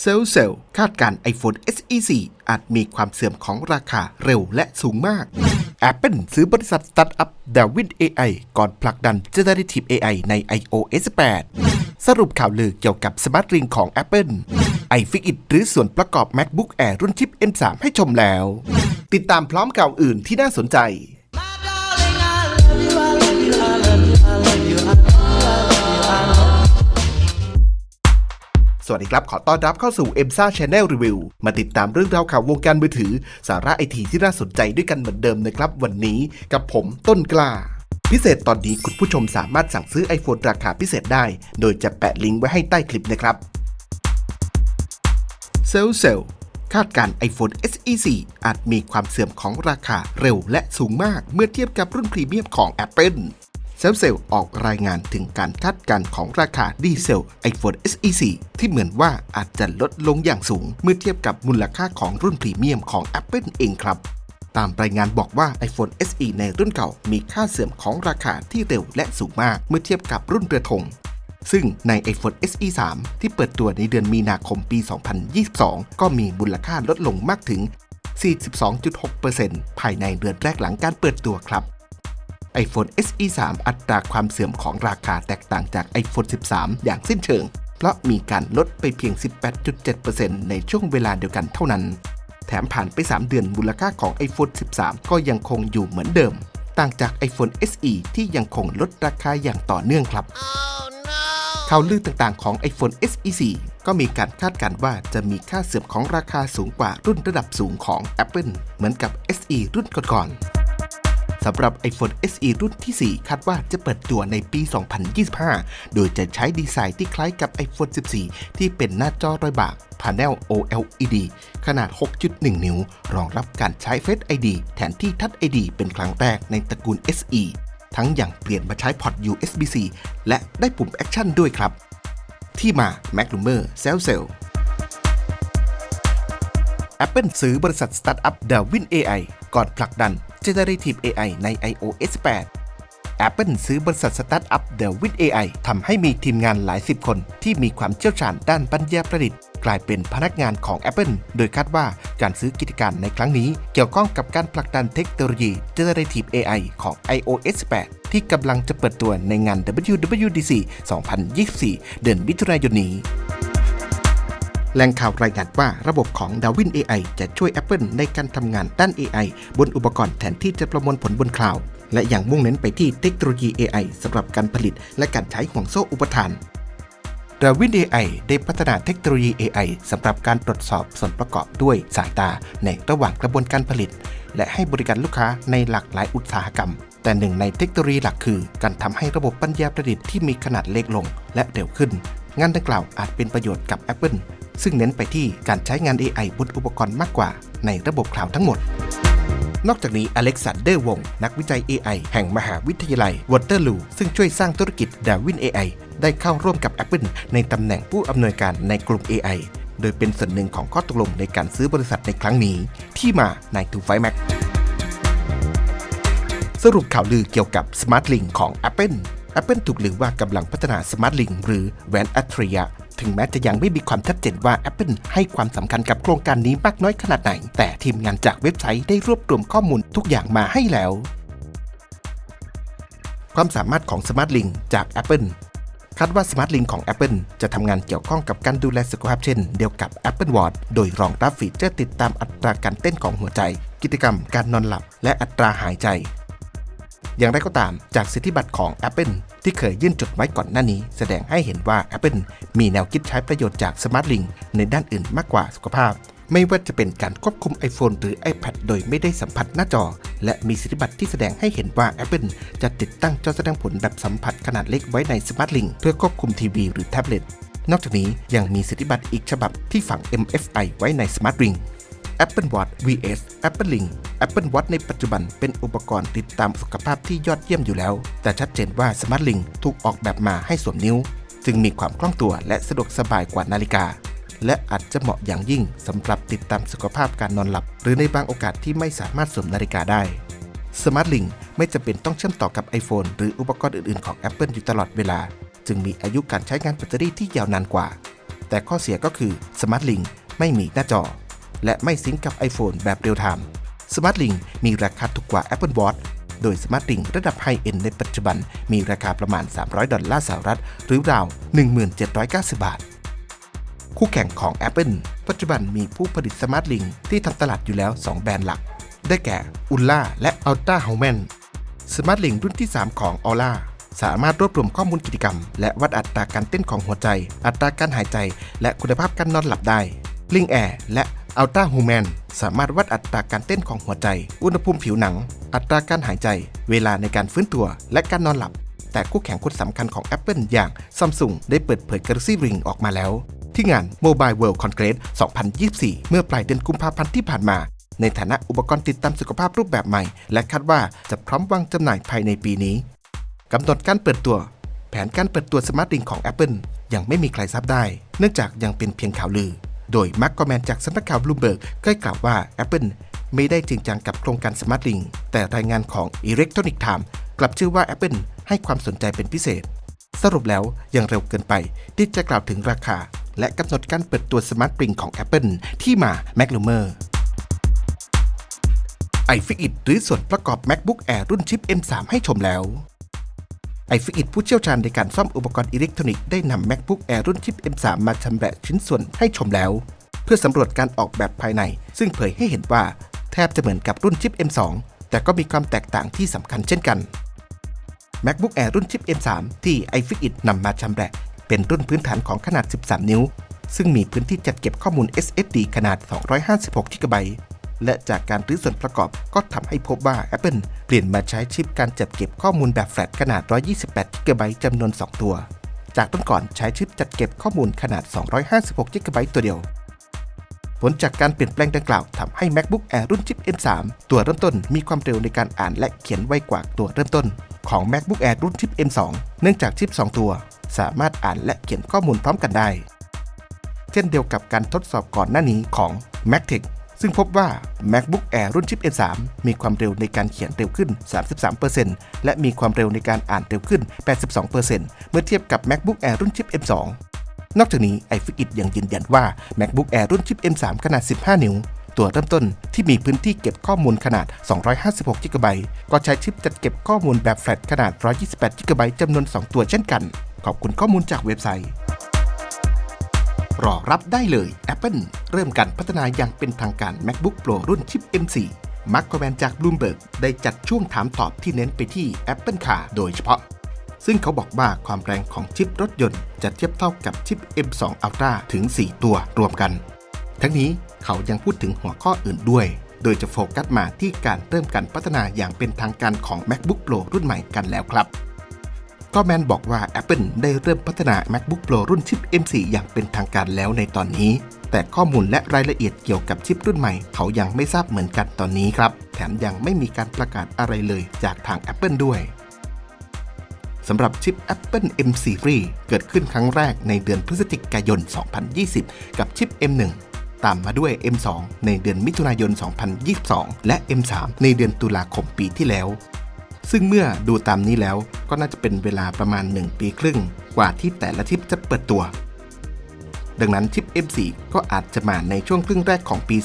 เซลเซลคาดการ iPhone SE 4อาจมีความเสื่อมของราคาเร็วและสูงมาก Apple ซื้อบริษัทสตาร์ทอัพ Darwin AI ก่อนผลักดัน Generative AI ใน iOS 8 สรุปข่าวลือเกี่ยวกับ Smart Ring ของ Apple iFixit หรือส่วนประกอบ MacBook Air รุ่นชิป M3 ให้ชมแล้ว ติดตามพร้อมข่าวอื่นที่น่าสนใจ สวัสดีครับ ขอต้อนรับเข้าสู่ m s a Channel Review มาติดตามเรื่องราวข่าววงการมือถือ สาระไอทีที่น่าสนใจด้วยกันเหมือนเดิมนะครับ วันนี้กับผมต้นกล้า พิเศษตอนนี้คุณผู้ชมสามารถสั่งซื้อ iPhone ราคาพิเศษได้ โดยจะแปะลิงก์ไว้ให้ใต้คลิปนะครับเซลเซลคาดการณ์ iPhone SE 4อาจมีความเสื่อมของราคาเร็วและสูงมากเมื่อเทียบกับรุ่นพรีเมียมของ Apple เซลเซลออกรายงานถึงการคาดการณ์ของราคาดีเซล iPhone SE 4ที่เหมือนว่าอาจจะลดลงอย่างสูง เมื่อเทียบกับมูลค่าของรุ่นพรีเมียมของ Apple เองครับตามรายงานบอกว่า iPhone SE ในรุ่นเก่ามีค่าเสื่อมของราคาที่เร็วและสูงมากเมื่อเทียบกับรุ่นเรือธง ซึ่งใน iPhone SE 3 ที่เปิดตัวในเดือนมีนาคมปี 2022 ก็มีมูลค่าลดลงมากถึง 42.6%ภายในเดือนแรกหลังการเปิดตัวครับ iPhone SE 3 อัตราความเสื่อมของราคาแตกต่างจาก iPhone 13 อย่างสิ้นเชิง เพราะมีการลดไปเพียง 18.7%ในช่วงเวลาเดียวกันเท่านั้น แถมผ่านไป 3 เดือนมูลค่าของ iPhone 13 ก็ยังคงอยู่เหมือนเดิม ต่างจาก iPhone SE ที่ยังคงลดราคาอย่างต่อเนื่องครับข่าวลือต่างๆของ iPhone SE 4ก็มีการคาดการณ์ว่าจะมีค่าเสื่อมของราคาสูงกว่ารุ่นระดับสูงของ Apple เหมือนกับ SE รุ่นก่อนๆ สำหรับ iPhone SE รุ่นที่ 4 คาดว่าจะเปิดตัวในปี 2025 โดยจะใช้ดีไซน์ที่คล้ายกับ iPhone 14 ที่เป็นหน้าจอรอยบาก Panel OLED ขนาด 6.1 นิ้ว รองรับการใช้ Face ID แทนที่ Touch ID เป็นครั้งแรกในตระกูล SE ทั้งอย่างเปลี่ยนมาใช้พอร์ต USB-C และได้ปุ่ม Action ด้วยครับ ที่มา Mac r u m o r เซลเซล Apple ซื้อบริษัทสตาร์ทอัพ Darwin AI ก่อนผลักดัน Generative AI ใน iOS 8 Apple ซื้อบริษัทสตาร์ทอัพ Darwin AI ทำให้มีทีมงานหลายสิบคน ที่มีความเชี่ยวชาญด้านปัญญาประดิษฐ์ กลายเป็นพนักงานของ Apple โดยคาดว่าการซื้อกิจการในครั้งนี้ เกี่ยวข้องกับการผลักดันเทคโนโลยี Generative AI ของ iOS 8 ที่กำลังจะเปิดตัวในงาน WWDC 2024 เดือนมิถุนายนนี้ แหล่งข่าวรายงานว่าระบบของ Darwin AI จะช่วย Apple ในการทำงานด้าน AI บนอุปกรณ์แทนที่จะประมวลผลบนคลาวด์และยังมุ่งเน้นไปที่เทคโนโลยี AI สำหรับการผลิตและการใช้ห่วงโซ่อุปทาน Darwin AI ได้พัฒนาเทคโนโลยี AI สำหรับการตรวจสอบส่วนประกอบด้วยสายตาในระหว่างกระบวนการผลิต และให้บริการลูกค้าในหลากหลายอุตสาหกรรม แต่หนึ่งในเทคโนโลยีหลักคือ การทำให้ระบบปัญญาประดิษฐ์ที่มีขนาดเล็กลงและเร็วขึ้น งานดังกล่าวอาจเป็นประโยชน์กับ Apple ซึ่งเน้นไปที่การใช้งาน AI บนอุปกรณ์มากกว่าในระบบคลาวด์ทั้งหมด นอกจากนี้อเล็กซานเดอร์วง นักวิจัย AI แห่งมหาวิทยาลัยวอเตอร์ลูซึ่งช่วยสร้างธุรกิจ Darwin AI ได้เข้าร่วมกับ Apple ในตำแหน่งผู้อำนวยการในกลุ่ม AI โดยเป็นส่วนหนึ่งของข้อตกลงในการซื้อบริษัทในครั้งนี้ ที่มาในทูไฟแม็กสรุปข่าวลือเกี่ยวกับ Smart Link ของ Apple Apple ถูกลือว่ากำลังพัฒนา Smart Link หรือแหวนอัจฉริยะ ถึงแม้จะยังไม่มีความชัดเจนว่า Apple ให้ความสำคัญกับโครงการนี้มากน้อยขนาดไหน แต่ทีมงานจากเว็บไซต์ได้รวบรวมข้อมูลทุกอย่างมาให้แล้ว ความสามารถของ Smart Link จาก Apple คาดว่า Smart Link ของ Apple จะทำงานเกี่ยวข้องกับการดูแลสุขภาพเช่นเดียวกับ Apple Watch โดยรองรับฟีเจอร์ติดตามอัตราการเต้นของหัวใจ กิจกรรม การนอนหลับ และอัตราหายใจ อย่างไรก็ตามจากสิทธิบัตรของ Apple ที่เคยยื่นจดไว้ก่อนหน้านี้ แสดงให้เห็นว่า Apple มีแนวคิดใช้ประโยชน์จาก Smart Link ในด้านอื่นมากกว่าสุขภาพ ไม่ว่าจะเป็นการควบคุม iPhone หรือ iPad โดยไม่ได้สัมผัสหน้าจอ และมีสิทธิบัตรที่แสดงให้เห็นว่า Apple จะติดตั้งจอแสดงผลแบบสัมผัสขนาดเล็กไว้ใน Smart Link เพื่อควบคุมทีวีหรือแท็บเล็ตนอกจากนี้ยังมีสิทธิบัตรอีกฉบับที่ฝัง MFI ไว้ใน Smart Ring Apple Watch vs Apple Link Apple Watch ในปัจจุบันเป็นอุปกรณ์ติดตามสุขภาพที่ยอดเยี่ยมอยู่แล้ว แต่ชัดเจนว่า Smart Link ถูกออกแบบมาให้สวมนิ้ว จึงมีความคล่องตัวและสะดวกสบายกว่านาฬิกา และอาจจะเหมาะอย่างยิ่งสำหรับติดตามสุขภาพการนอนหลับ หรือในบางโอกาสที่ไม่สามารถสวมนาฬิกาได้ Smart Link ไม่จำเป็นต้องเชื่อมต่อกับ iPhone หรืออุปกรณ์อื่นๆของ Apple อยู่ตลอดเวลา จึงมีอายุการใช้งานแบตเตอรี่ที่ยาวนานกว่า แต่ข้อเสียก็คือ Smart Link ไม่มีหน้าจอ และไม่ซิงก์กับ iPhone แบบเรียลไทม์ Smart Link มีราคาถูกกว่า Apple Watch โดย Smart Link ระดับไฮเอ็นในปัจจุบันมีราคาประมาณ 300 ดอลลาร์สหรัฐ หรือราว 1790 บาท คู่แข่งของ Apple ปัจจุบันมีผู้ผลิต Smart Link ที่ทำตลาดอยู่แล้ว 2 แบรนด์หลัก ได้แก่ Ulla และ Ultra h o m a n Smart Link รุ่นที่ 3 ของ Aura สามารถรวบรวมข้อมูลกิจกรรม และวัดอัตราการเต้นของหัวใจ อัตราการหายใจ และคุณภาพการนอนหลับได้ Link Air และ Ultra h u m a n สามารถวัดอัตราการเต้นของหัวใจ อุณหภูมิผิวหนัง อัตราการหายใจ เวลาในการฟื้นตัว และการนอนหลับ แต่คู่แข่งคนสำคัญของ Apple อย่าง Samsung ได้เปิดเผย Galaxy Ring ออกมาแล้ว ที่งาน Mobile World Congress 2024 เมื่อปลายเดือนกุมภาพันธ์ที่ผ่านมา ในฐานะอุปกรณ์ติดตามสุขภาพรูปแบบใหม่ และคาดว่าจะพร้อมวางจำหน่ายภายในปีนี้กำหนดการเปิดตัว แผนการเปิดตัวสมาร์ทลิงของ Apple ยังไม่มีใครทราบได้ เนื่องจากยังเป็นเพียงข่าวลือ โดยมาร์กกอแมนจากสำนักข่าวบลูเบิร์กก็กล่าวว่า Apple ไม่ได้จริงจังกับโครงการสมาร์ทลิงแต่รายงานของ Electronic Time กลับชื่อว่า Apple ให้ความสนใจเป็นพิเศษ สรุปแล้วยังเร็วเกินไปที่จะกล่าวถึงราคา และกำหนดการเปิดตัวสมาร์ทลิงของ Apple ที่มา m a c l u m e r iFixit หรือส่วนประกอบ MacBook Air รุ่นชิป M3 ให้ชมแล้ว iFixit ผู้เชี่ยวชาญในการซ่อมอุปกรณ์อิเล็กทรอนิกส์ได้นำ MacBook Air รุ่นชิป M3 มาชำแหละชิ้นส่วนให้ชมแล้ว เพื่อสำรวจการออกแบบภายใน ซึ่งเผยให้เห็นว่า แทบจะเหมือนกับรุ่นชิป M2 แต่ก็มีความแตกต่างที่สำคัญเช่นกัน MacBook Air รุ่นชิป M3 ที่ iFixit นำมาชำแหละเป็นรุ่นพื้นฐานของขนาด 13 นิ้ว ซึ่งมีพื้นที่จัดเก็บข้อมูล SSD ขนาด 256 GB และจากการรื้อส่วนประกอบก็ทำให้พบว่า Apple เปลี่ยนมาใช้ชิปการจัดเก็บข้อมูลแบบแฟลชขนาด 128 GB จำนวน 2 ตัว จากต้นก่อนใช้ชิปจัดเก็บข้อมูลขนาด 256 GB ตัวเดียว ผลจากการเปลี่ยนแปลงดังกล่าวทำให้ MacBook Air รุ่นชิป M3 ตัวเริ่มต้นมีความเร็วในการอ่านและเขียนไวกว่าตัวเริ่มต้น ของ MacBook Air รุ่นชิป M2 เนื่องจากชิป 2 ตัว สามารถอ่านและเขียนข้อมูลพร้อมกันได้ เช่นเดียวกับการทดสอบก่อนหน้านี้ของ MacTech ซึ่งพบว่า MacBook Air รุ่นชิป M3 มีความเร็วในการเขียนเร็วขึ้น 33%และมีความเร็วในการอ่านเร็วขึ้น 82%เมื่อเทียบกับ MacBook Air รุ่นชิป M2 นอกจากนี้ iFixit ยังยืนยันว่า MacBook Air รุ่นชิป M3 ขนาด 15 นิ้ว ตัวเริ่มต้นที่มีพื้นที่เก็บข้อมูลขนาด 256 GB ก็ใช้ชิปจัดเก็บข้อมูลแบบแฟลชขนาด 128 GB จำนวน 2 ตัวเช่นกัน ขอบคุณข้อมูลจากเว็บไซต์ รอรับได้เลย Apple เริ่มการพัฒนาอย่างเป็นทางการ MacBook Pro รุ่นชิป M4 มาร์กแมนจาก Bloomberg ได้จัดช่วงถามตอบที่เน้นไปที่ Apple Car โดยเฉพาะ ซึ่งเขาบอกว่าความแรงของชิปรถยนต์จะเทียบเท่ากับชิป M2 Ultra ถึง 4 ตัวรวมกัน ทั้งนี้เขายังพูดถึงหัวข้ออื่นด้วย โดยจะโฟกัสมาที่การเริ่มการพัฒนาอย่างเป็นทางการของ MacBook Pro รุ่นใหม่กันแล้วครับ ก็แมนบอกว่า Apple ได้เริ่มพัฒนา MacBook Pro รุ่นชิป M4 อย่างเป็นทางการแล้วในตอนนี้ แต่ข้อมูลและรายละเอียดเกี่ยวกับชิปรุ่นใหม่ เขายังไม่ทราบเหมือนกันตอนนี้ครับ แถมยังไม่มีการประกาศอะไรเลยจากทาง Apple ด้วยสำหรับชิป Apple M Series เกิดขึ้นครั้งแรกในเดือนพฤศจิกายน 2020 กับชิป M1 ตามมาด้วย M2 ในเดือนมิถุนายน 2022 และ M3 ในเดือนตุลาคมปีที่แล้ว ซึ่งเมื่อดูตามนี้แล้วก็น่าจะเป็นเวลาประมาณ 1 ปีครึ่ง กว่าที่แต่ละชิปจะเปิดตัว ดังนั้นชิป M4 ก็อาจจะมาในช่วงครึ่งแรกของปี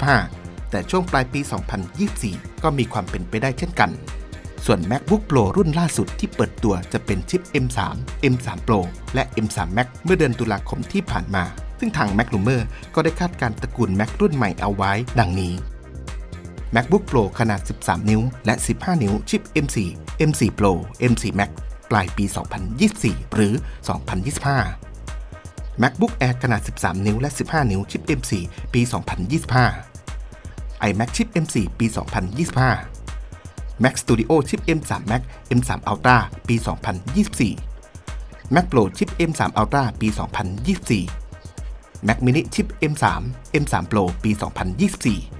2025 แต่ช่วงปลายปี 2024 ก็มีความเป็นไปได้เช่นกัน ส่วน MacBook Pro รุ่นล่าสุดที่เปิดตัวจะเป็นชิป M3 M3 Pro และ M3 Max เมื่อเดือนตุลาคมที่ผ่านมา ซึ่งทาง Mac r u m o r ก็ได้คาดการ์ตระกูล Mac รุ่นใหม่เอาไว้ ดังนี้ MacBook Pro ขนาด 13 นิ้ว และ 15 นิ้วชิป M4 M4 Pro M4 Max ปลายปี 2024 หรือ 2025 MacBook Air ขนาด 13 นิ้ว และ 15 นิ้วชิป M4 ปี 2025 iMac ชิป M4 ปี 2025 Mac Studio ชิป M3 Max M3 Ultra ปี 2024 Mac Pro ชิป M3 Ultra ปี 2024 Mac mini ชิป M3 M3 Pro ปี 2024